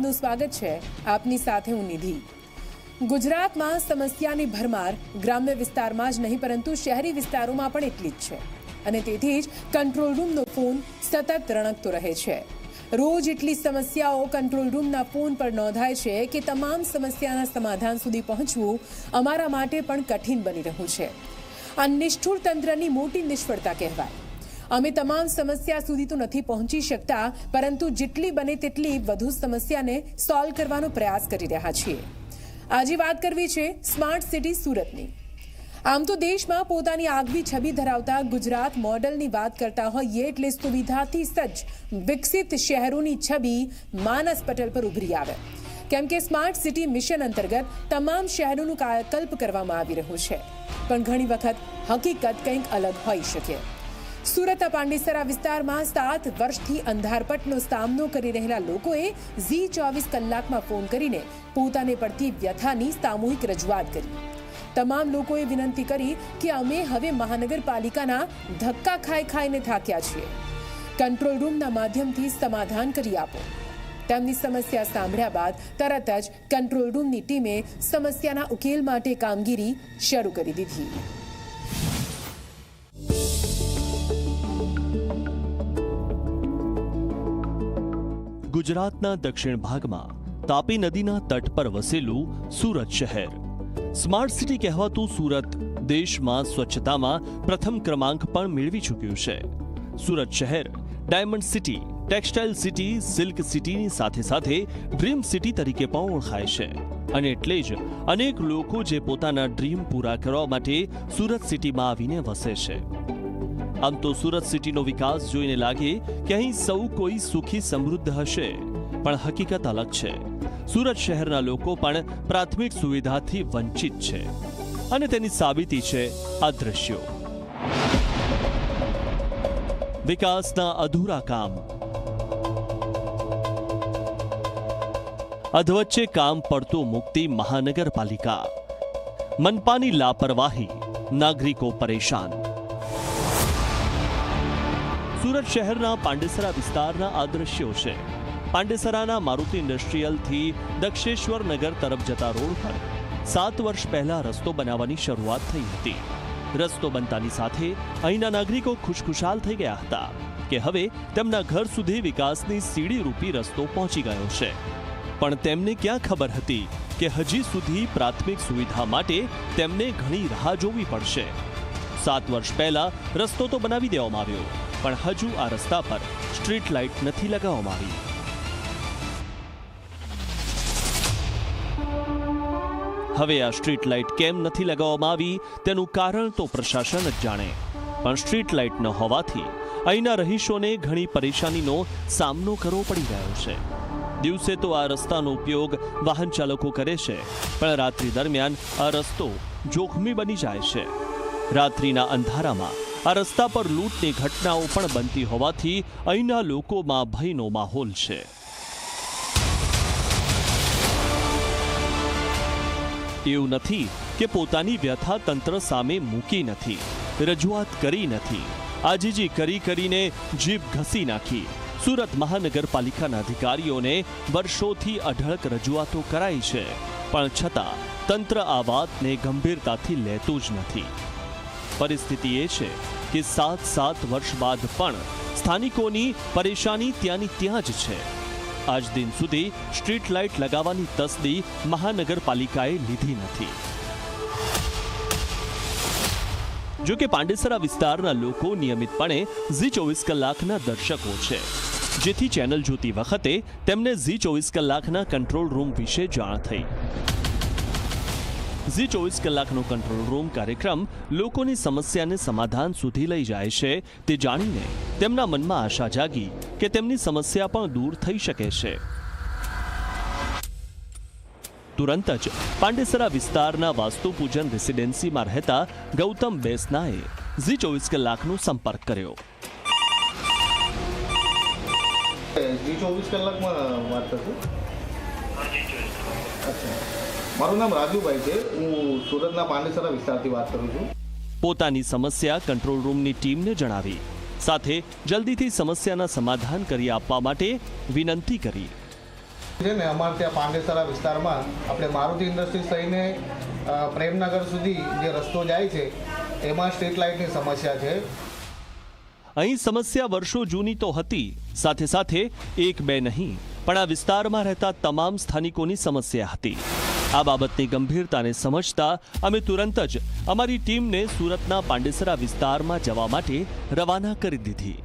આપનું સ્વાગત છે. આપની સાથે હું નિધિ. ગુજરાતમાં સમસ્યાની ભરમાર ગ્રામ્ય વિસ્તારમાં જ નહીં, પરંતુ શહેરી વિસ્તારોમાં પણ એટલી જ છે. અને તેથી જ કંટ્રોલ રૂમનો ફોન સતત રણકતો રહે છે. રોજ એટલી સમસ્યાઓ કંટ્રોલ રૂમના ફોન પર નોંધાય છે કે તમામ સમસ્યાના સમાધાન સુધી પહોંચવું અમારા માટે પણ કઠિન બની રહ્યું છે. આ નિષ્ઠુર તંત્રની મોટી નિષ્ફળતા કહેવાય. અમે તમામ સમસ્યા સુધી તો નથી પહોંચી શકતા, પરંતુ જેટલી બને તેટલી વધુ સમસ્યાને સોલ્વ કરવાનો પ્રયાસ કરી રહ્યા છીએ. આજે વાત કરવી છે સ્માર્ટ સિટી સુરતની. આમ તો દેશમાં પોતાની આગવી છબી ધરાવતા ગુજરાત મોડલની વાત કરતા હોઈએ એટલે સુવિધાથી સજ્જ, વિકસિત શહેરોની છબી માનસ પટલ પર ઉભરી આવે. કેમ કે સ્માર્ટ સિટી મિશન અંતર્ગત તમામ શહેરોનું કાયાકલ્પ કરવામાં આવી રહ્યું છે. પણ ઘણી વખત હકીકત કંઈક અલગ હોઈ શકે. સુરત પાંડેસરા વિસ્તારમાં સાત વર્ષથી અંધારપટનો સામનો કરી રહેલા લોકોએ ઝી ચોવીસ કલાકમાં ફોન કરીને પોતાને પડતી વ્યથાની સામૂહિક રજૂઆત કરી. તમામ લોકોએ વિનંતી કરી કે અમે હવે મહાનગરપાલિકાના ધક્કા ખાઈ ખાઈને થાક્યા છીએ. કંટ્રોલ રૂમના માધ્યમથી સમાધાન કરી આપો. તેમની સમસ્યા સાંભળ્યા બાદ તરત જ કંટ્રોલ રૂમની ટીમે સમસ્યાના ઉકેલ માટે કામગીરી શરૂ કરી દીધી. ગુજરાતના દક્ષિણ ભાગમાં તાપી નદીના તટ પર વસેલું સુરત શહેર. સ્માર્ટ સિટી કહેવાતું સુરત દેશમાં સ્વચ્છતામાં પ્રથમ ક્રમાંક પણ મેળવી ચૂક્યું છે. સુરત શહેર diamond city, textile city, silk સિટીની સાથે સાથે ડ્રીમ સિટી તરીકે પણ ઓળખાય છે. અને એટલે જ અનેક લોકો જે પોતાના ડ્રીમ પૂરા કરવા માટે સુરત સિટીમાં આવીને વસે છે. આમ તો સુરત સિટીનો વિકાસ જોઈને લાગે કે અહીં સૌ કોઈ સુખી સમૃદ્ધ હશે. પણ હકીકત અલગ છે. સુરત શહેરના લોકો પણ પ્રાથમિક સુવિધાથી વંચિત છે. અને તેની સાબિતી છે આ દ્રશ્યો. વિકાસના અધૂરા કામ. અધવચ્ચે કામ પડતું મુક્તિ મહાનગરપાલિકા. મનપાની લાપરવાહી. નાગરિકો પરેશાન. સુરત શહેરના પાંડેસરા વિસ્તારના આ છે. પાંડેસરાના મારુતિ ઇન્ડસ્ટ્રીયલથી દક્ષેશ્વર નગર તરફ જતા રોડ પર સાત વર્ષ પહેલા રસ્તો બનાવવાની શરૂઆત થઈ હતી. રસ્તો બનતાની સાથે અહીંના નાગરિકો ખુશખુશાલ થઈ ગયા હતા કે હવે તેમના ઘર સુધી વિકાસની સીડી રૂપી રસ્તો પહોંચી ગયો છે. પણ તેમને ક્યાં ખબર હતી કે હજી સુધી પ્રાથમિક સુવિધા માટે તેમને ઘણી રાહ જોવી પડશે. સાત વર્ષ પહેલા રસ્તો તો બનાવી દેવામાં આવ્યો પણ હજુ આ રસ્તા પર સ્ટ્રીટ લાઇટ નથી લગાવવામાં આવી. હવે આ સ્ટ્રીટ લાઇટ કેમ નથી લગાવવામાં આવી તેનું કારણ તો પ્રશાસન જ જાણે. પણ સ્ટ્રીટ લાઇટ ન હોવાથી અહીંના રહીશોને ઘણી પરેશાનીનો સામનો કરવો પડી રહ્યો છે. દિવસે તો આ રસ્તાનો ઉપયોગ વાહન ચાલકો કરે છે, પણ રાત્રિ દરમિયાન આ રસ્તો જોખમી બની જાય છે. રાત્રિના અંધારામાં આ રસ્તા પર લૂંટની ઘટનાઓ પણ બનતી હોવાથી અહીંના લોકોમાં ભયનો માહોલ છે. એવું નથી કે પોતાની વ્યથા તંત્ર સામે મૂકી નથી, રજૂઆત કરી નથી. આજીજી કરી કરીને જીભ ઘસી નાખી. સુરત મહાનગરપાલિકાના અધિકારીઓને વર્ષોથી અઢળક રજૂઆતો કરાઈ છે, પણ છતાં તંત્ર આ વાતને ગંભીરતાથી લેતું જ નથી. પરિસ્થિતિ એ છે કે સાત સાત વર્ષ બાદ પણ સ્થાનિકોની પરેશાની ત્યાંની ત્યાં જ છે. આજ દિન સુધી સ્ટ્રીટ લાઇટ લગાવવાની તસદી મહાનગરપાલિકાએ લીધી નથી. જો કે પાંડેસરા વિસ્તારના લોકો નિયમિતપણે ઝી ચોવીસ કલાકના દર્શકો છે. જેથી ચેનલ જોતી વખતે તેમને ઝી ચોવીસ કલાકના કંટ્રોલ રૂમ વિશે જાણ થઈ. ઝી ચોવીસ કલાકનો કંટ્રોલ રૂમ કાર્યક્રમ લોકોની સમસ્યાને સમાધાન સુધી લઈ જાય છે તે જાણીને તેમના મનમાં આશા જાગી કે તેમની સમસ્યા પણ દૂર થઈ શકે છે. તુરંત જ પાંડેસરા વિસ્તારના વાસ્તુ પૂજન રેસિડેન્સીમાં રહેતા ગૌતમ બેસનાએ ઝી ચોવીસ કલાકનો સંપર્ક કર્યો. ચોવીસ કલાકમાં વાત કરશું? અચ્છા. મારું નામ રાજુભાઈ છે. હું સુરતના પાંડેસરા વિસ્તારથી વાત કરું છું. પોતાની સમસ્યા કંટ્રોલ રૂમની ટીમને જણાવી સાથે જલ્દીથી સમસ્યાના સમાધાન કરી આપવા માટે વિનંતી કરી. છે ને અમારે ત્યાં પાંડેસરા વિસ્તારમાં આપણે મારુતિ ઇન્ડસ્ટ્રીઝ થઈને પ્રેમનગર સુધી જે રસ્તો જાય છે એમાં સ્ટ્રીટ લાઇટની સમસ્યા છે. અહીં સમસ્યા વર્ષો જૂની તો હતી સાથે સાથે એક બે નહીં પણ આ વિસ્તારમાં રહેતા તમામ સ્થાનિકોની સમસ્યા હતી. આ બાબતની ગંભીરતાને સમજતા અમે તુરંત જ અમારી ટીમને સુરતના પાંડેસરા વિસ્તારમાં જવા માટે રવાના કરી દીધી.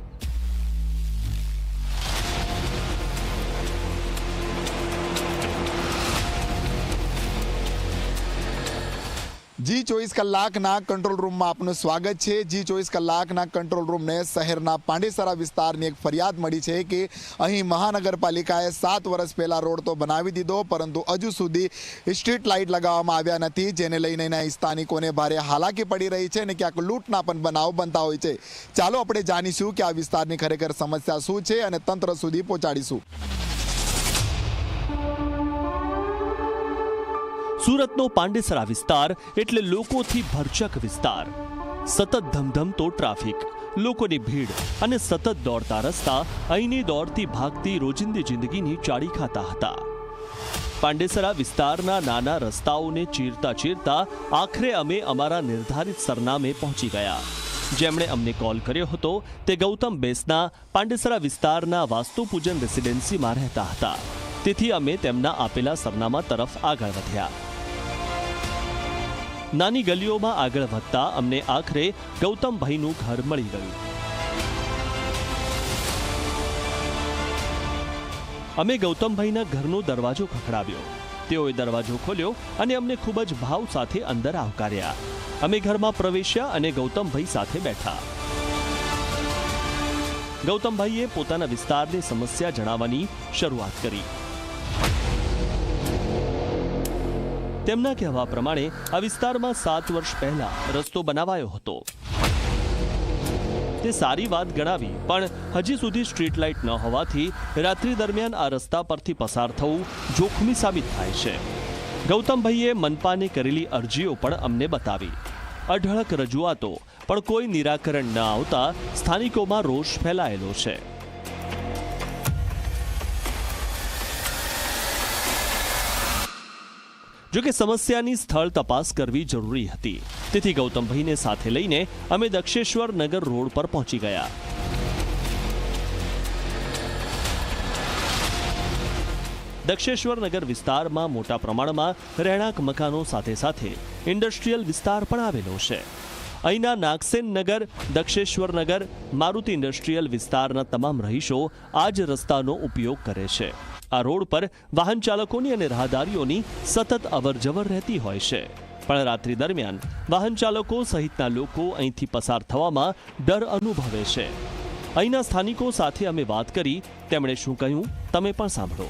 જી ચોવીસ કલાકના કંટ્રોલ રૂમમાં આપનું સ્વાગત છે. જી ચોવીસ કલાકના કંટ્રોલ રૂમને શહેરના પાંડેસરા વિસ્તારની એક ફરિયાદ મળી છે કે અહીં મહાનગરપાલિકાએ સાત વર્ષ પહેલાં રોડ તો બનાવી દીધો, પરંતુ હજુ સુધી સ્ટ્રીટ લાઇટ લગાવવામાં આવ્યા નથી, જેને લઈને એના સ્થાનિકોને ભારે હાલાકી પડી રહી છે અને ક્યાંક લૂંટના પણ બનાવ બનતા હોય છે. ચાલો આપણે જાણીશું કે આ વિસ્તારની ખરેખર સમસ્યા શું છે અને તંત્ર સુધી પહોંચાડીશું. સુરતનો પાંડેસરા વિસ્તાર એટલે લોકોથી ભરચક વિસ્તાર. સતત ધમધમતો ટ્રાફિક, લોકોની ભીડ અને સતત દોડતા રસ્તા અહીંની દોડતી ભાગતી રોજિંદી જિંદગીની ચાડી ખાતા હતા. પાંડેસરા વિસ્તારના નાના રસ્તાઓને ચીરતા ચીરતા આખરે અમે અમારા નિર્ધારિત સરનામે પહોંચી ગયા. જેમણે અમને કોલ કર્યો હતો તે ગૌતમ બેસના પાંડેસરા વિસ્તારના વાસ્તુપૂજન રેસિડેન્સીમાં રહેતા હતા. તેથી અમે તેમના આપેલા સરનામા તરફ આગળ વધ્યા. નાની ગલીઓમાં આગળ વધતા અમને આખરે ગૌતમભાઈનું ઘર મળી ગયું. અમે ગૌતમભાઈના ઘરનો દરવાજો ખખડાવ્યો. તેઓએ દરવાજો ખોલ્યો અને અમને ખૂબ જ ભાવ સાથે અંદર આવકાર્યા. અમે ઘરમાં પ્રવેશ્યા અને ગૌતમભાઈ સાથે બેઠા. ગૌતમભાઈએ પોતાના વિસ્તારની સમસ્યા જણાવવાની શરૂઆત કરી. તેમના કહેવા પ્રમાણે, આ વિસ્તારમાં સાત વર્ષ પહેલા રસ્તો બનાવાયો હતો. તે સારી વાત ગણાવી, પણ હજી સુધી સ્ટ્રીટ લાઇટ ન હોવાથી રાત્રિ દરમિયાન આ રસ્તા પરથી પસાર થવું જોખમી સાબિત થાય છે. ગૌતમભાઈએ મનપાને કરેલી અરજીઓ પણ અમને બતાવી. અઢળક રજૂઆતો, પણ કોઈ નિરાકરણ ન આવતા સ્થાનિકોમાં રોષ ફેલાયેલો છે. જોકે સમસ્યાની સ્થળ તપાસ કરવી જરૂરી હતી. તેથી ગૌતમભાઈને સાથે લઈને અમે દક્ષેશ્વર નગર રોડ પર પહોંચી ગયા. દક્ષેશ્વર નગર વિસ્તારમાં મોટા પ્રમાણમાં રહેણાંક મકાનો સાથે સાથે ઇન્ડસ્ટ્રીયલ વિસ્તાર પણ આવેલો છે. અહીંના નાગસેન નગર, દક્ષેશ્વર નગર, મારુતિ ઇન્ડસ્ટ્રીયલ વિસ્તારના તમામ રહીશો આ જ રસ્તાનો ઉપયોગ કરે છે. આ રોડ પર વાહન ચાલકોની અને રાહદારીઓની સતત અવરજવર રહેતી હોય છે. પણ રાત્રિ દરમિયાન વાહન ચાલકો સહિતના લોકો અહીંથી પસાર થવામાં ડર અનુભવે છે. અહીંના સ્થાનિકો સાથે અમે વાત કરી, તેમણે શું કહ્યું, તમે પણ સાંભળો.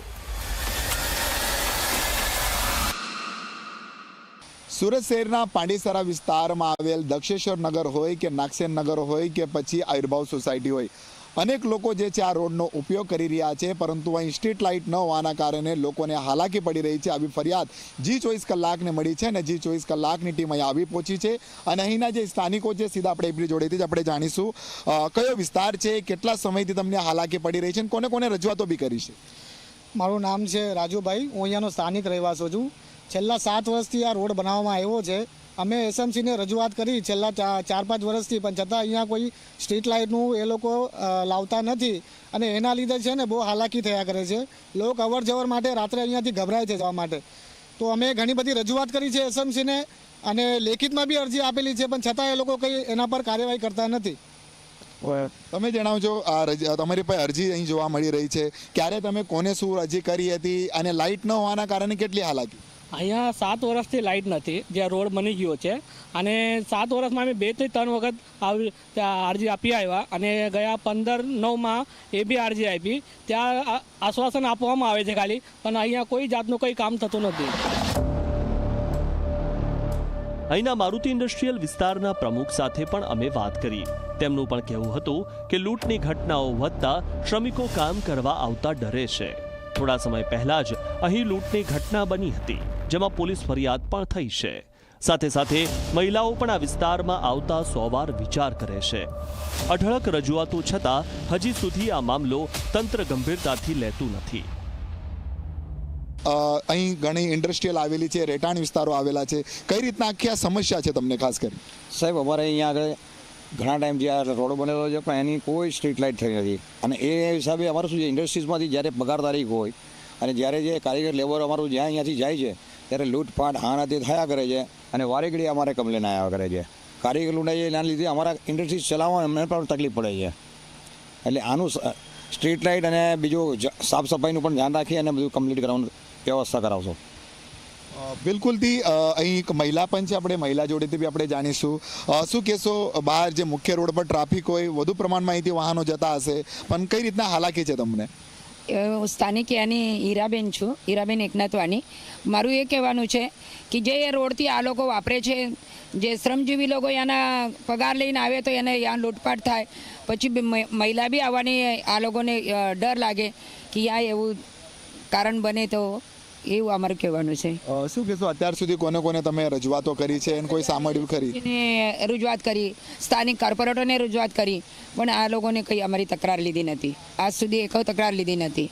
સુરત શહેરના પાંડેસરા વિસ્તારમાં આવેલ દક્ષેશ્વર નગર હોય કે નાગસેન નગર હોય કે પછી આયુર્ભાવ સોસાયટી હોય અનેક લોકો જે છે આ રોડનો ઉપયોગ કરી રહ્યા છે, પરંતુ અહીં સ્ટ્રીટ લાઇટ ન હોવાના કારણે લોકોને હાલાકી પડી રહી છે. આવી ફરિયાદ જી ચોવીસ કલાકને મળી છે અને જી ચોવીસ કલાકની ટીમ અહીં આવી પહોંચી છે અને અહીંના જે સ્થાનિકો છે, સીધા આપણે એમની જોડેથી જ આપણે જાણીશું. કયો વિસ્તાર છે, કેટલા સમયથી તમને હાલાકી પડી રહી છે અને કોને કોને રજૂઆતો બી કરી છે? મારું નામ છે રાજુભાઈ. હું અહીંયાનો સ્થાનિક રહેવાસો છું. છેલ્લા સાત વર્ષથી આ રોડ બનાવવામાં આવ્યો છે. અમે એસએમસીને રજૂઆત કરી છેલ્લા ચાર પાંચ વર્ષથી પણ છતાં અહીંયા કોઈ સ્ટ્રીટ લાઇટનું એ લોકો લાવતા નથી. અને એના લીધે છે ને બહુ હાલાકી થયા કરે છે. લોક અવર જવર માટે રાત્રે અહીંયાથી ગભરાય છે જવા માટે. તો અમે ઘણી બધી રજૂઆત કરી છે એસએમસીને અને લેખિતમાં બી અરજી આપેલી છે પણ છતાં એ લોકો કંઈ એના પર કાર્યવાહી કરતા નથી. તમે જણાવજો આ તમારી પાસે અરજી અહીં જોવા મળી રહી છે. ક્યારે તમે કોને શું અરજી કરી હતી? અને લાઇટ ન હોવાના કારણે કેટલી હાલાકી? અહીંયા સાત વર્ષથી લાઇટ નથી જ્યાં રોડ બની ગયો છે. અને સાત વર્ષમાં અમે બેથી ત્રણ વખત આવી અરજી આપી આવ્યા અને ગયા પંદર નવમાં એ બી અરજી આપી. ત્યાં આશ્વાસન આપવામાં આવે છે ખાલી, પણ અહીંયા કોઈ જાતનું કંઈ કામ થતું નથી. અહીંના મારુતિ ઇન્ડસ્ટ્રીયલ વિસ્તારના પ્રમુખ સાથે પણ અમે વાત કરી. તેમનું પણ કહેવું હતું કે લૂંટની ઘટનાઓ વધતા શ્રમિકો કામ કરવા આવતા ડરે છે. થોડા સમય પહેલા જ અહીં લૂંટની ઘટના બની હતી. જેમાં પોલીસ ફરિયાદ પણ થઈ છે. સાથે સાથે મહિલાઓ પણ આ વિસ્તારમાં આવતા સોવાર વિચાર કરે છે. અઢળક રજૂઆતો છતાં હજી સુધી આ મામલો તંત્ર ગંભીરતાથી લેતું નથી. અહીં ઘણી ઇન્ડસ્ટ્રીયલ આવેલી છે રેટાણ વિસ્તારો આવેલા છે. કઈ રીતના આખી આ સમસ્યા છે તમને ખાસ કરી સાહેબ અમારે અહીંયા આગળ ઘણા ટાઈમથી આ રોડ બનેલો છે પણ એની કોઈ સ્ટ્રીટ લાઇટ થઈ નથી. અને એ હિસાબે અમારું શું છે ઇન્ડસ્ટ્રીઝમાંથી જ્યારે પગાર તારીખ હોય અને જ્યારે જે કારીગર લેબર અમારું જ્યાં અહીંયાથી જાય છે ત્યારે લૂંટફાટ આનાથી થયા કરે છે અને વારેઘડી અમારે કમ્પ્લેન આવ્યા કરે છે. કારીગર લૂંટાઈ એના લીધે અમારા ઇન્ડસ્ટ્રીઝ ચલાવવા અમને પણ તકલીફ પડે છે. એટલે આનું સ્ટ્રીટ લાઇટ અને બીજું સાફ સફાઈનું પણ ધ્યાન રાખી અને બધું કમ્પ્લીટ કરવાનું વ્યવસ્થા કરાવશો. બિલકુલથી અહીં એક મહિલા પણ છે, આપણે મહિલા જોડેથી બી આપણે જાણીશું. શું કહેશો, બહાર જે મુખ્ય રોડ પર ટ્રાફિક હોય, વધુ પ્રમાણમાં અહીંથી વાહનો જતા હશે, પણ કઈ રીતના હાલાકી છે તમને? હું સ્થાનિક યાની હીરાબેન છું, હીરાબેન એકનાથવાની મારું એ કહેવાનું છે કે જે એ રોડથી આ લોકો વાપરે છે, જે શ્રમજીવી લોકો એના પગાર લઈને આવે તો એને યા લૂંટપાટ થાય, પછી મહિલા બી આવવાની આ લોકોને ડર લાગે કે યા એવું કારણ બને તો એવું અમારે કહેવાનું છે. શું કહેશો? અત્યાર સુધી કોને કોને તમે રજૂઆતો કરી છે અને કોઈ સાંભળ્યું ખરી એને રજૂઆત કરી. સ્થાનિક કોર્પોરેટરને રજૂઆત કરી. પણ આ લોકોને કંઈ અમારી તકરાર લીધી નથી. આજ સુધી એક તકરાર લીધી નથી.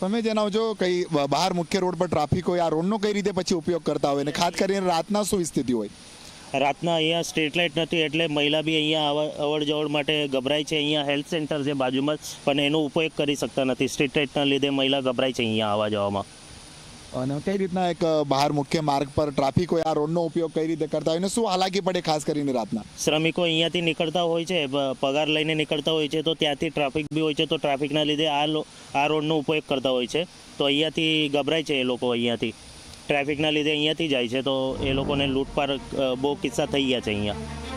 તમે જણાવજો કઈ બહાર મુખ્ય રોડ પર ટ્રાફિક હોય આ રોડનો કઈ રીતે પછી ઉપયોગ કરતા હોય? અને ખાસ કરીને રાતના શું સ્થિતિ હોય? રાતના અહીંયા સ્ટ્રીટ લાઇટ નથી એટલે મહિલા બી અહીંયા અવર જવર માટે ગભરાય છે. અહીંયા હેલ્થ સેન્ટર છે બાજુમાં પણ એનો ઉપયોગ કરી શકતા નથી. સ્ટ્રીટ લાઇટના લીધે મહિલા ગભરાય છે અહીંયા આવવા જવામાં. અને કઈ રીતના એક બહાર મુખ્ય માર્ગ પર ટ્રાફિક આ રોડનો ઉપયોગ કઈ રીતે કરતા હોય અને શું હાલાકી પડે ખાસ કરીને રાતના? શ્રમિકો અહીંયાથી નીકળતા હોય છે પગાર લઈને નીકળતા હોય છે તો ત્યાંથી ટ્રાફિક બી હોય છે તો ટ્રાફિકના લીધે આ આ રોડનો ઉપયોગ કરતા હોય છે. તો અહીંયાથી ગભરાય છે એ લોકો અહીંયાથી. ટ્રાફિકના લીધે અહીંયાથી જાય છે તો એ લોકોને અ, બહુ કિસ્સા થઈ ગયા છે અહીંયા.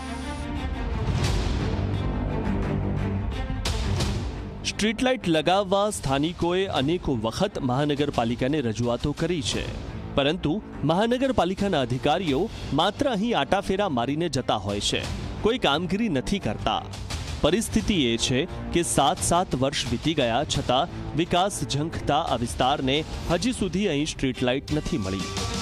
સ્ટ્રીટ લાઇટ લગાવવા સ્થાનિકોએ અનેકો વખત મહાનગરપાલિકાને રજૂઆતો કરી છે. પરંતુ મહાનગરપાલિકાના અધિકારીઓ માત્ર અહીં આટાફેરા મારીને જતા હોય છે. કોઈ કામગીરી નથી કરતા. પરિસ્થિતિ એ છે કે સાત સાત વર્ષ વીતી ગયા છતાં વિકાસ ઝંખતા આ વિસ્તારને હજી સુધી અહીં સ્ટ્રીટ લાઇટ નથી મળી.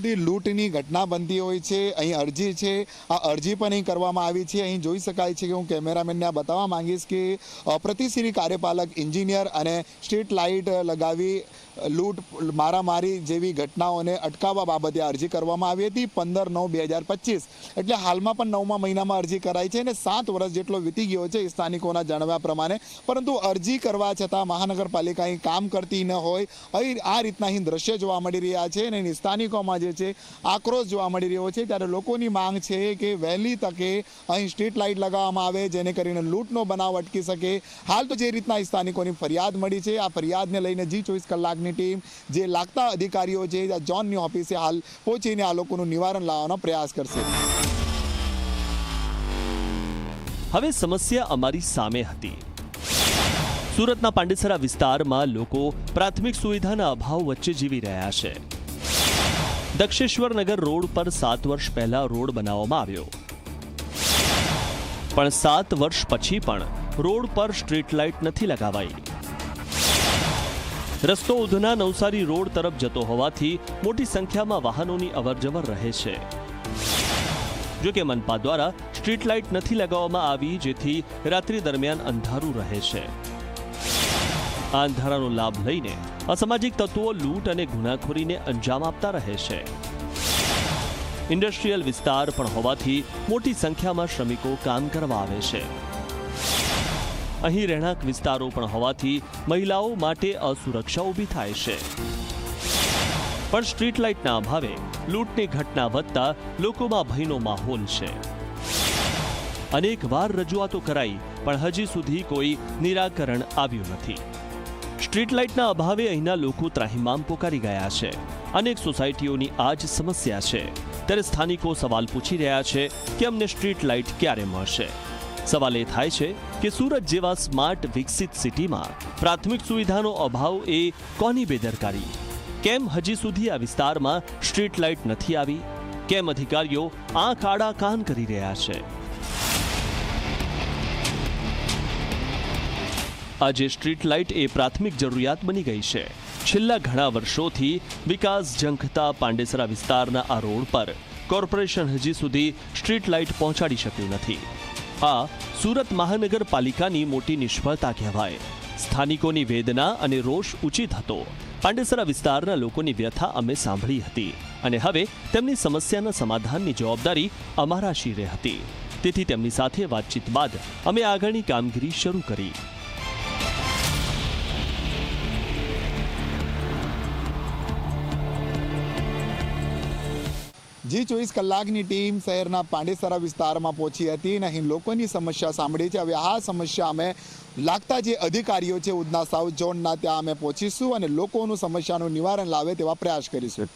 બિલકુલથી લૂંટની ઘટના બનતી હોય છે, અહીં અરજી છે, આ અરજી પણ અહીં કરવામાં આવી છે. અહીં જોઈ શકાય છે કે હું કેમેરામેનને આ બતાવવા માંગીશ કે પ્રતિશ્રી કાર્યપાલક, એન્જિનિયર અને સ્ટ્રીટ લાઇટ લગાવી લૂંટ, મારામારી જેવી ઘટનાઓને અટકાવવા બાબતે અરજી કરવામાં આવી હતી પંદર નવ બે હજાર પચીસ. એટલે હાલમાં પણ નવમા મહિનામાં અરજી કરાઈ છે અને સાત વર્ષ જેટલો વીતી ગયો છે સ્થાનિકોના જણાવ્યા પ્રમાણે. પરંતુ અરજી કરવા છતાં મહાનગરપાલિકા અહીં કામ કરતી ન હોય. અહીં આ રીતના અહીં દ્રશ્ય જોવા મળી રહ્યા છે અને સ્થાનિકોમાં જે છે, આક્રોશ જોવા મળી રહ્યો છે. ત્યારે લોકોની માંગ છે કે વહેલી તકે અહીં સ્ટ્રીટ લાઇટ લગાવવામાં આવે, જેને કરીને લૂંટનો બનાવ અટકી શકે. હાલ તો જે રીતના સ્થાનિકોની ફરિયાદ મળી છે, આ ફરિયાદને લઈને જી ચોવીસ કલાકની ટીમ જે લાગતા અધિકારીઓ છે જોનની ઓફિસે હાલ પહોંચીને આ લોકોનું નિવારણ લાવવાનો પ્રયાસ કરશે. હવે સમસ્યા અમારી સામે હતી. સુરતના પાંડેસરા વિસ્તારમાં લોકો પ્રાથમિક સુવિધાના અભાવ વચ્ચે જીવી રહ્યા છે. દક્ષેશ્વર નગર રોડ પર સાત વર્ષ પહેલા રોડ બનાવવામાં આવ્યો. પણ સાત વર્ષ પછી પણ રોડ પર સ્ટ્રીટ લાઇટ નથી લગાવાઈ. રસ્તો ઉધના નવસારી રોડ તરફ જતો હોવાથી મોટી સંખ્યામાં વાહનોની અવરજવર રહે છે. જો કે મનપા દ્વારા સ્ટ્રીટ લાઇટ નથી લગાવવામાં આવી, જેથી રાત્રિ દરમિયાન અંધારું રહે છે. આ અંધારાનો લાભ લઈને અસામાજિક તત્વો લૂંટ અને ગુનાખોરીને અંજામ આપતા રહે છે. ઇન્ડસ્ટ્રીયલ વિસ્તાર પણ હોવાથી મોટી સંખ્યામાં શ્રમિકો કામ કરવા આવે છે. અહીં રહેણાંક વિસ્તારો પણ હોવાથી મહિલાઓ માટે અસુરક્ષા ઊભી થાય છે. પણ સ્ટ્રીટ લાઇટના અભાવે લૂંટની ઘટના વધતા લોકોમાં ભયનો માહોલ છે. અનેક વાર રજૂઆતો કરાઈ, પણ હજી સુધી કોઈ નિરાકરણ આવ્યું નથી. સ્ટ્રીટ લાઇટના અભાવે અહીંના લોકો ત્રાહિમામ પોકારી ગયા છે. અનેક સોસાયટીઓની આ જ સમસ્યા છે. ત્યારે સ્થાનિકો સવાલ પૂછી રહ્યા છે કે અમને સ્ટ્રીટ લાઇટ ક્યારે મળશે? સવાલ એ થાય છે કે સુરત જેવા સ્માર્ટ વિકસિત સિટીમાં પ્રાથમિક સુવિધાનો અભાવ એ કોની બેદરકારી? કેમ હજી સુધી આ વિસ્તારમાં સ્ટ્રીટ લાઇટ નથી આવી? કેમ અધિકારીઓ આંખ આડા કાન કરી રહ્યા છે? આજે સ્ટ્રીટ લાઇટ એ પ્રાથમિક જરૂરિયાત બની ગઈ છે. છેલ્લા ઘણા વર્ષોથી વિકાસ ઝંખતા પાંડેસરા વિસ્તારના આ રોડ પર કોર્પોરેશન હજી સુધી સ્ટ્રીટ લાઇટ પહોંચાડી શક્યું નથી. આ સુરત મહાનગરપાલિકાની મોટી નિષ્ફળતા કહેવાય. સ્થાનિકોની વેદના અને રોષ ઉચિત હતો. પાંડેસરા વિસ્તારના લોકોની વ્યથા અમે સાંભળી હતી અને હવે તેમની સમસ્યાના સમાધાનની જવાબદારી અમારા શિરે હતી. તેથી તેમની સાથે વાતચીત બાદ અમે આગળની કામગીરી શરૂ કરી. જી, ચોવીસ કલાકની ટીમ શહેરના પાંડેસરા વિસ્તારમાં પહોંચી હતી અને અહીં લોકોની સમસ્યા સાંભળી છે. હવે આ સમસ્યા અમે લાગતા જે અધિકારીઓ છે, ઉધના સાઉથ ઝોનના, ત્યાં અમે પહોંચીશું અને લોકોનું સમસ્યાનું નિવારણ લાવે તેવા પ્રયાસ કરીશું.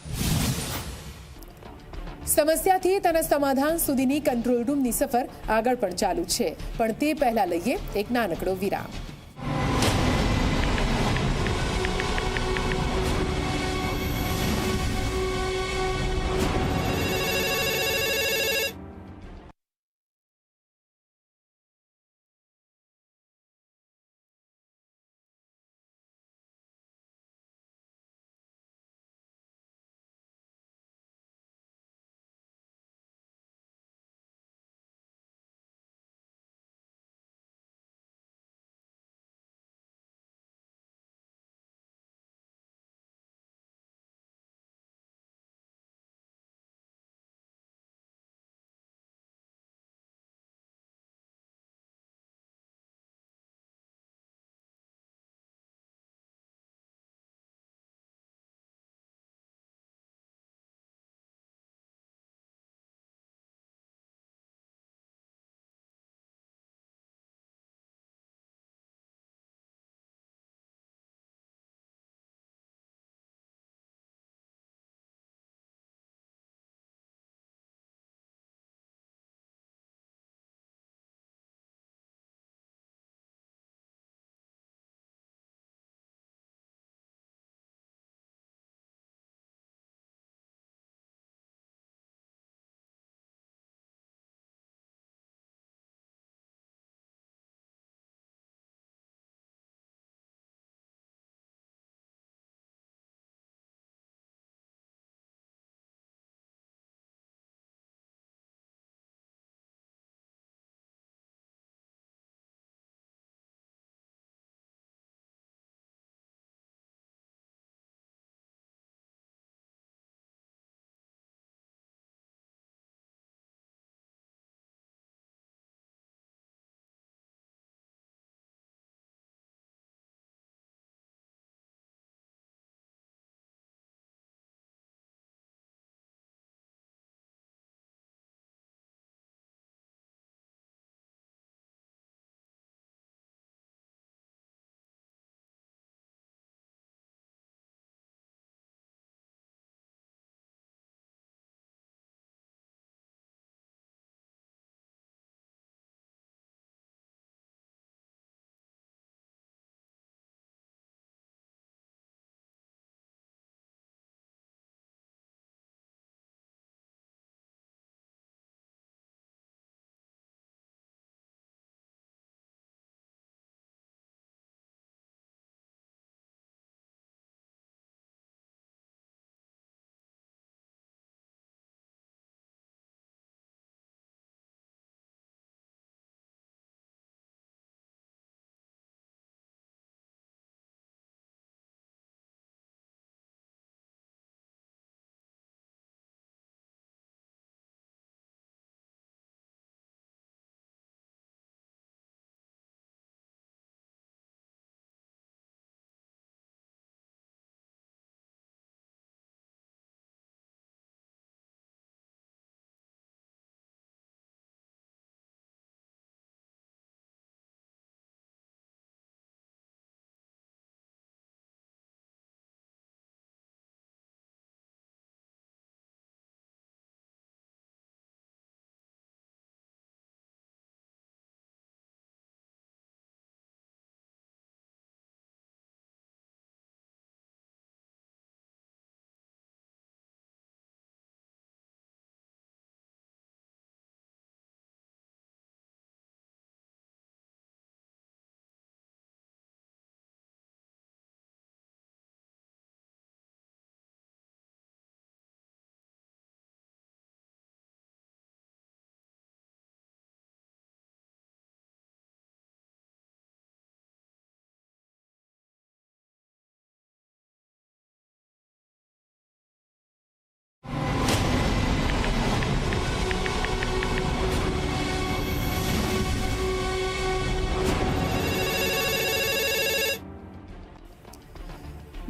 સમસ્યાથી તેના સમાધાન સુધીની કંટ્રોલ રૂમની સફર આગળ પણ ચાલુ છે. પણ તે પહેલા લઈએ એક નાનકડો વિરામ.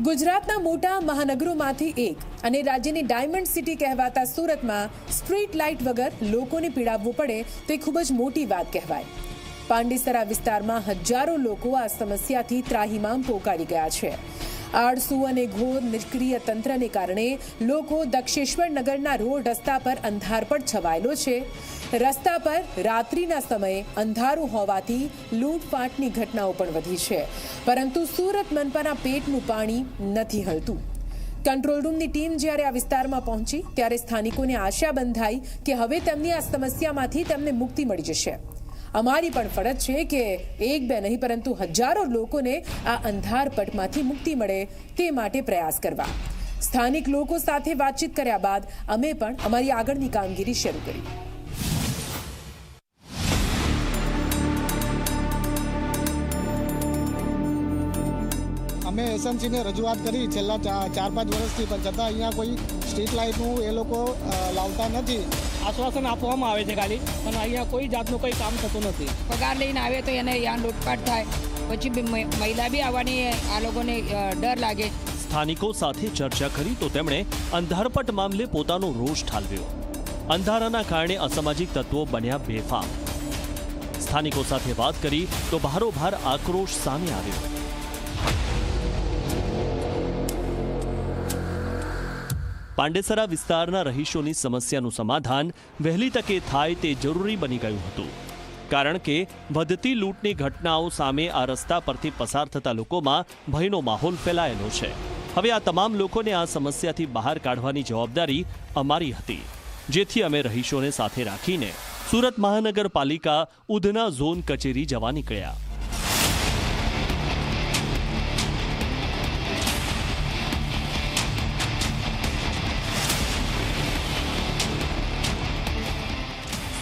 ગુજરાતના મોટા મહાનગરોમાંથી એક અને રાજ્યની ડાયમંડ સિટી કહેવાતા સુરતમાં સ્ટ્રીટ લાઇટ વગર લોકોને પીડાવવું પડે તે ખૂબ જ મોટી વાત કહેવાય. પાંડેસરા વિસ્તારમાં હજારો લોકો આ સમસ્યાથી ત્રાહિમામ પોકારી ગયા છે. આળસુ અને ઘોર નિષ્ક્રિય તંત્રને કારણે લોકો દક્ષેશ્વર નગરના રોડ રસ્તા પર અંધારપટ છવાયેલો છે. રસ્તા પર રાત્રિના સમયે અંધારું હોવાથી લૂંટફાટની ઘટનાઓ પણ વધી છે. પરંતુ સુરત મનપાના પેટનું પાણી નથી હલતું. કંટ્રોલ રૂમની ટીમ જ્યારે આ વિસ્તારમાં પહોંચી, ત્યારે સ્થાનિકોને આશા બંધાઈ કે હવે તેમની આ સમસ્યામાંથી તેમને મુક્તિ મળી જશે. અમારી પણ ફરજ છે કે એક બે નહીં, પરંતુ હજારો લોકોને આ અંધારપટમાંથી મુક્તિ મળે તે માટે પ્રયાસ કરવા. સ્થાનિક લોકો સાથે વાતચીત કર્યા બાદ અમે પણ અમારી આગળની કામગીરી શરૂ કરી. અમે એસએમસીને રજૂઆત કરી છેલ્લા ચાર પાંચ વર્ષથી પણ છતાં અહીંયા કોઈ સ્ટ્રીટ લાઇટનું એ લોકો લાવતા નથી. આશ્વાસન આપવામાં આવે છે ખાલી પણ અહીંયા કોઈ જાતનું કંઈ કામ થતું નથી. પગાર લઈને આવે તો એને ત્યાં લૂંટપાટ થાય પછી બી મહિલા બી આવવાની આ લોકોને ડર લાગે. સ્થાનિકો સાથે ચર્ચા કરી તો તેમણે અંધારપટ મામલે પોતાનો રોષ ઠાલવ્યો. અંધારાના કારણે અસામાજિક તત્વો બન્યા બેફામ. સ્થાનિકો સાથે વાત કરી તો ભારોભાર આક્રોશ સામે આવ્યો. પાંડેસરા વિસ્તારના રહીશોની સમસ્યાનું સમાધાન વહેલી તકે થાય તે જરૂરી બની ગયું હતું. કારણ કે વધતી લૂંટની ઘટનાઓ સામે આ રસ્તા પરથી પસાર થતા લોકોમાં ભયનો માહોલ ફેલાયેલો છે. હવે આ તમામ લોકોને આ સમસ્યાથી બહાર કાઢવાની જવાબદારી અમારી હતી, જેથી અમે રહીશોને સાથે રાખીને સુરત મહાનગરપાલિકા ઉધના ઝોન કચેરી જવા નીકળ્યા.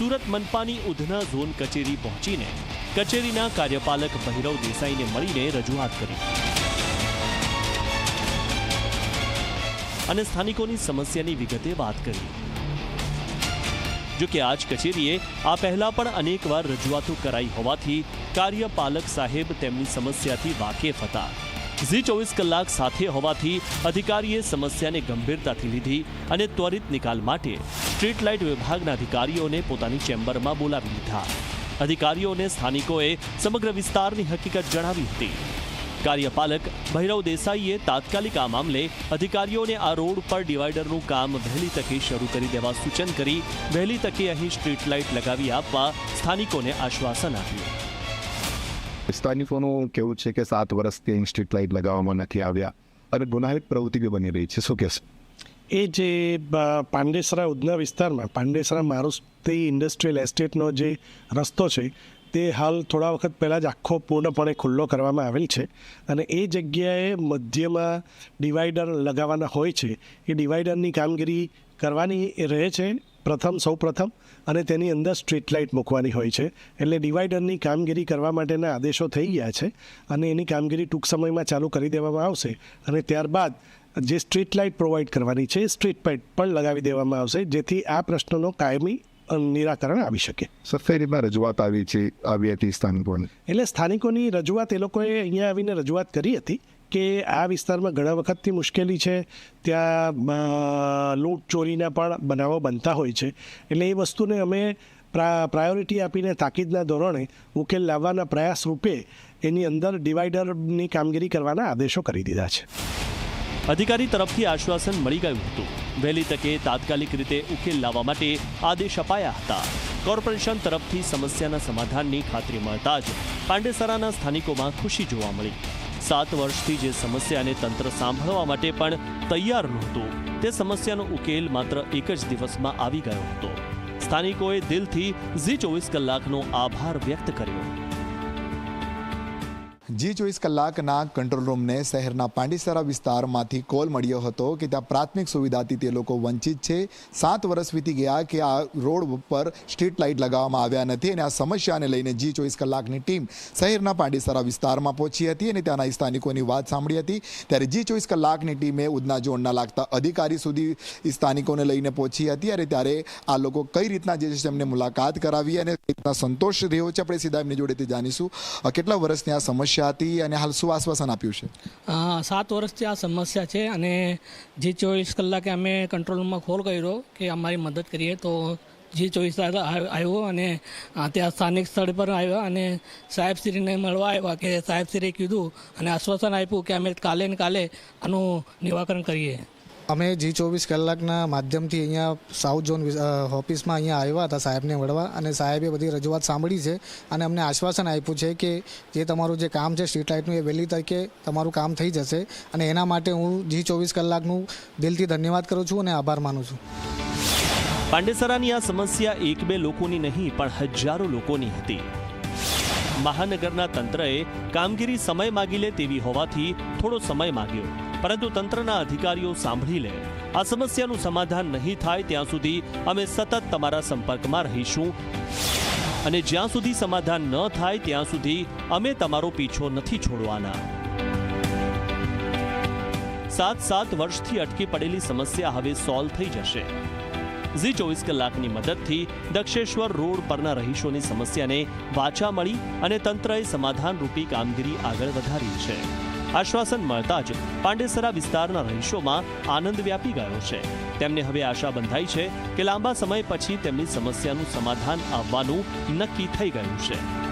સુરત મનપાની ઉધના ઝોન કચેરી પહોંચીને કચેરીના કાર્યપાલક ભૈરવ દેસાઈને મળીને રજૂઆત કરી. અને સ્થાનિકોની સમસ્યાની વિગતે વાત કરી. જોકે આજ કચેરીએ આ પહેલા પણ અનેકવાર રજૂઆતો કરાઈ હોવાથી કાર્યપાલક સાહેબ તેમની સમસ્યાથી વાકેફ હતા. ઝી ચોવીસ કલાક સાથે હોવાથી અધિકારીએ સમસ્યાને ગંભીરતાથી લીધી અને ત્વરિત નિકાલ માટે સ્ટ્રીટ લાઇટ વિભાગના અધિકારીઓને પોતાની ચેમ્બરમાં બોલાવી લીધા. અધિકારીઓને સ્થાનિકોએ સમગ્ર વિસ્તારની હકીકત જણાવી હતી. કાર્યપાલક ભૈરવ દેસાઈએ તાત્કાલિક આ મામલે અધિકારીઓને આ રોડ પર ડિવાઈડરનું કામ વહેલી તકે શરૂ કરી દેવા સૂચન કરી, વહેલી તકે અહીં સ્ટ્રીટ લાઇટ લગાવી આપવા સ્થાનિકોને આશ્વાસન આપ્યું. સ્થાનિકોનું કેવું છે કે સાત વર્ષથી અહીં સ્ટ્રીટ લાઇટ લગાવવામાં નથી આવ્યા અને ગુનાહિત પ્રવૃત્તિ બની રહી છે. શું કહેશો? એ જે પાંડેસરા ઉધના વિસ્તારમાં, પાંડેસરા મારુતિ ઇન્ડસ્ટ્રીયલ એસ્ટેટનો જે રસ્તો છે, તે હાલ થોડા વખત પહેલાં જ આખો પૂર્ણપણે ખુલ્લો કરવામાં આવેલ છે. અને એ જગ્યાએ મધ્યમાં ડિવાઈડર લગાવવાના હોય છે. એ ડિવાઈડરની કામગીરી કરવાની એ રહે છે, પ્રથમ સૌ પ્રથમ અને તેની અંદર સ્ટ્રીટ લાઇટ મૂકવાની હોય છે. એટલે ડિવાઈડરની કામગીરી કરવા માટેના આદેશો થઈ ગયા છે, અને એની કામગીરી ટૂંક સમયમાં ચાલુ કરી દેવામાં આવશે. અને ત્યારબાદ જે સ્ટ્રીટ લાઇટ પ્રોવાઈડ કરવાની છે સ્ટ્રીટ લાઇટ પણ લગાવી દેવામાં આવશે જેથી આ પ્રશ્નનો કાયમી નિરાકરણ આવી શકે. સફેરીમાં રજૂઆત આવી છે આવી હતી સ્થાનિકોને? એટલે સ્થાનિકોની રજૂઆત એ લોકોએ અહીંયા આવીને રજૂઆત કરી હતી કે આ વિસ્તારમાં ઘણા વખતથી મુશ્કેલી છે ત્યાં લૂંટ ચોરીના પણ બનાવો બનતા હોય છે. એટલે એ વસ્તુને અમે પ્રા પ્રાયોરિટી આપીને તાકીદના ધોરણે ઉકેલ લાવવાના પ્રયાસ રૂપે એની અંદર ડિવાઈડરની કામગીરી કરવાના આદેશો કરી દીધા છે. અધિકારી તરફથી આશ્વાસન મળી ગયું હતું. વહેલી તકે તાત્કાલિક રીતે ઉકેલ લાવવા માટે આદેશ અપાયા હતા. કોર્પોરેશન તરફથી સમસ્યાના સમાધાનની ખાતરી મળતા જ પાંડેસરાના સ્થાનિકોમાં ખુશી જોવા મળી. સાત વર્ષથી જે સમસ્યાને તંત્ર સાંભળવા માટે પણ તૈયાર નહોતું, તે સમસ્યાનો ઉકેલ માત્ર એક જ દિવસમાં આવી ગયો હતો. સ્થાનિકોએ દિલથી ઝી ચોવીસ કલાકનો આભાર વ્યક્ત કર્યો. જી ચોવીસ કલાકના કંટ્રોલ રૂમને શહેરના પાંડીસરા વિસ્તારમાંથી કોલ મળ્યો હતો કે ત્યાં પ્રાથમિક સુવિધાથી તે લોકો વંચિત છે. સાત વર્ષ વીતી ગયા કે આ રોડ ઉપર સ્ટ્રીટ લાઇટ લગાવવામાં આવ્યા નથી અને આ સમસ્યાને લઈને જી ચોવીસ કલાકની ટીમ શહેરના પાંડીસરા વિસ્તારમાં પહોંચી હતી અને ત્યાંના સ્થાનિકોની વાત સાંભળી હતી. ત્યારે જી ચોવીસ કલાકની ટીમે ઉધના ઝોનના લાગતા અધિકારી સુધી સ્થાનિકોને લઈને પહોંચી હતી અને ત્યારે આ લોકો કઈ રીતના જે છે તેમને મુલાકાત કરાવી અને રીતના સંતોષ રહ્યો છે, આપણે સીધા એમની જોડેથી જાણીશું. કેટલા વર્ષની આ સમસ્યા સમસ્યા અને હાલ શું આશ્વાસન આપ્યું છે? સાત વર્ષથી આ સમસ્યા છે અને જે ચોવીસ કલાકે અમે કંટ્રોલ રૂમમાં કોલ કર્યો કે અમારી મદદ કરીએ, તો જે ચોવીસ આવ્યો અને ત્યાં સ્થાનિક સ્થળ પર આવ્યા અને સાહેબશ્રીને મળવા આવ્યા કે સાહેબશ્રીએ કીધું અને આશ્વાસન આપ્યું કે અમે કાલે ને કાલે આનું નિવાકરણ કરીએ. અમે જી ચોવીસ કલાકના માધ્યમથી અહીંયા સાઉથ ઝોન ઓફિસમાં અહીંયા આવ્યા હતા સાહેબને મળવા અને સાહેબે બધી રજૂઆત સાંભળી છે અને અમને આશ્વાસન આપ્યું છે કે જે તમારું જે કામ છે સ્ટ્રીટ લાઇટનું એ વહેલી તરીકે તમારું કામ થઈ જશે અને એના માટે હું જી ચોવીસ કલાકનું દિલથી ધન્યવાદ કરું છું અને આભાર માનું છું. પાંડેસરાની આ સમસ્યા એક બે લોકોની નહીં, પણ હજારો લોકોની હતી. મહાનગરના તંત્રએ કામગીરી સમય માગી લે તેવી હોવાથી થોડો સમય માગ્યો. પરંતુ તંત્રના અધિકારીઓ સાંભળી લે. આ સમસ્યાનું સમાધાન નહીં થાય ત્યાં સુધી અમે સતત તમારા સંપર્કમાં રહીશું. અને જ્યાં સુધી સમાધાન ન થાય ત્યાં સુધી અમે તમારો પીછો નથી છોડવાના. સાત સાત વર્ષથી અટકી પડેલી સમસ્યા હવે સોલ્વ થઈ જશે. ઝી ચોવીસ કલાકની મદદથી દક્ષેશ્વર રોડ પરના રહીશોની સમસ્યાને વાચા મળી અને તંત્રએ સમાધાનરૂપી કામગીરી આગળ વધારી છે. આશ્વાસન મળતા જ પાંડેસરા વિસ્તારના રહીશોમાં આનંદ વ્યાપી ગયો છે. તેમને હવે આશા બંધાઈ છે કે લાંબા સમય પછી તેમની સમસ્યાનું સમાધાન આવવાનું નક્કી થઈ ગયું છે.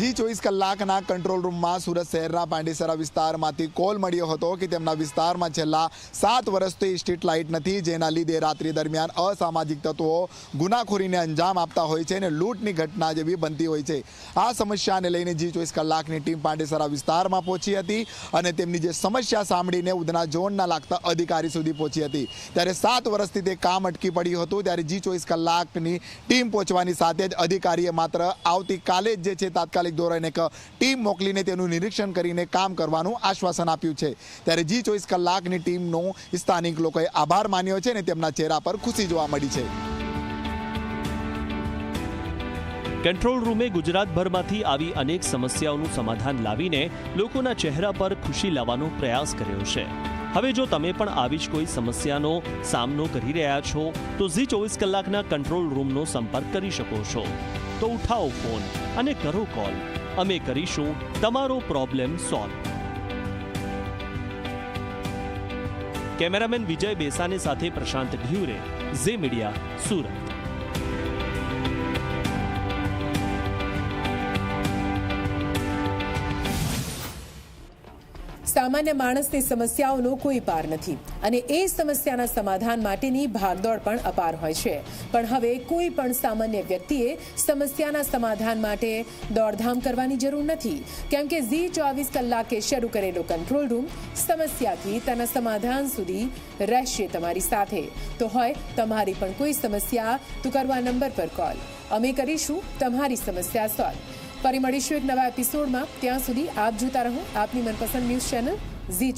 જી ચોવીસ કલાકના કંટ્રોલ રૂમમાં સુરત શહેરના પાંડેસરા વિસ્તારમાંથી કોલ મળ્યો હતો કે તેમના વિસ્તારમાં છેલ્લા સાત વર્ષથી સ્ટ્રીટ લાઇટ નથી, જેના લીધે રાત્રિ દરમિયાન અસામાજિક તત્વો ગુનાખોરીને અંજામ આપતા હોય છે અને લૂંટની ઘટના જેવી બનતી હોય છે. આ સમસ્યાને લઈને જી ચોવીસ કલાકની ટીમ પાંડેસરા વિસ્તારમાં પહોંચી હતી અને તેમની જે સમસ્યા સાંભળીને ઉધના ઝોનના લાગતા અધિકારી સુધી પહોંચી હતી. ત્યારે સાત વર્ષથી તે કામ અટકી પડ્યું હતું, ત્યારે જી ચોવીસ કલાકની ટીમ પહોંચવાની સાથે જ અધિકારીએ માત્ર આવતીકાલે જ જે છે તાત્કાલિક ધોરણે એક ટીમ મોકલીને તેનું નિરીક્ષણ કરીને કામ કરવાનું આશ્વાસન આપ્યું છે. ત્યારે જી ચોવીસ કલાકની ટીમનો સ્થાનિક લોકોએ આભાર માન્યો છે અને તેમના ચહેરા પર ખુશી જોવા મળી છે. કંટ્રોલ રૂમે ગુજરાતભરમાંથી આવી અનેક સમસ્યાઓનું સમાધાન લાવીને લોકોના ચહેરા પર ખુશી લાવવાનો પ્રયાસ કર્યો છે. હવે જો તમે પણ આવી જ કોઈ સમસ્યાનો સામનો કરી રહ્યા છો, તો ઝી ચોવીસ કલાકના કંટ્રોલ રૂમનો સંપર્ક કરી શકો છો. તો ઉઠાવો ફોન અને કરો કોલ. અમે કરીશું તમારો problem solve. Cameraman Vijay Besane સાથે પ્રશાંત ઘ્યુરે ઝી મીડિયા, સુરત. સામાન્ય માણસની સમસ્યાઓનો કોઈ પાર નથી અને એ સમસ્યાના સમાધાન માટેની ભાગદોડ પણ અપાર હોય છે. પણ હવે કોઈ પણ સામાન્ય વ્યક્તિએ સમસ્યાના સમાધાન માટે દોડધામ કરવાની જરૂર નથી. કેમ કે ઝી ચોવીસ કલાકે શરૂ કરેલો કંટ્રોલ રૂમ સમસ્યાથી તેના સમાધાન સુધી રહેશે તમારી સાથે. તો હોય તમારી પણ કોઈ સમસ્યા, તો કરવા નંબર પર કોલ. અમે કરીશું તમારી સમસ્યા સોલ્વ. ફરી મળીશું એક નવા એપિસોડમાં ત્યાં સુધી આપ જોતા રહો આપની મનપસંદ ન્યૂઝ ચેનલ ઝી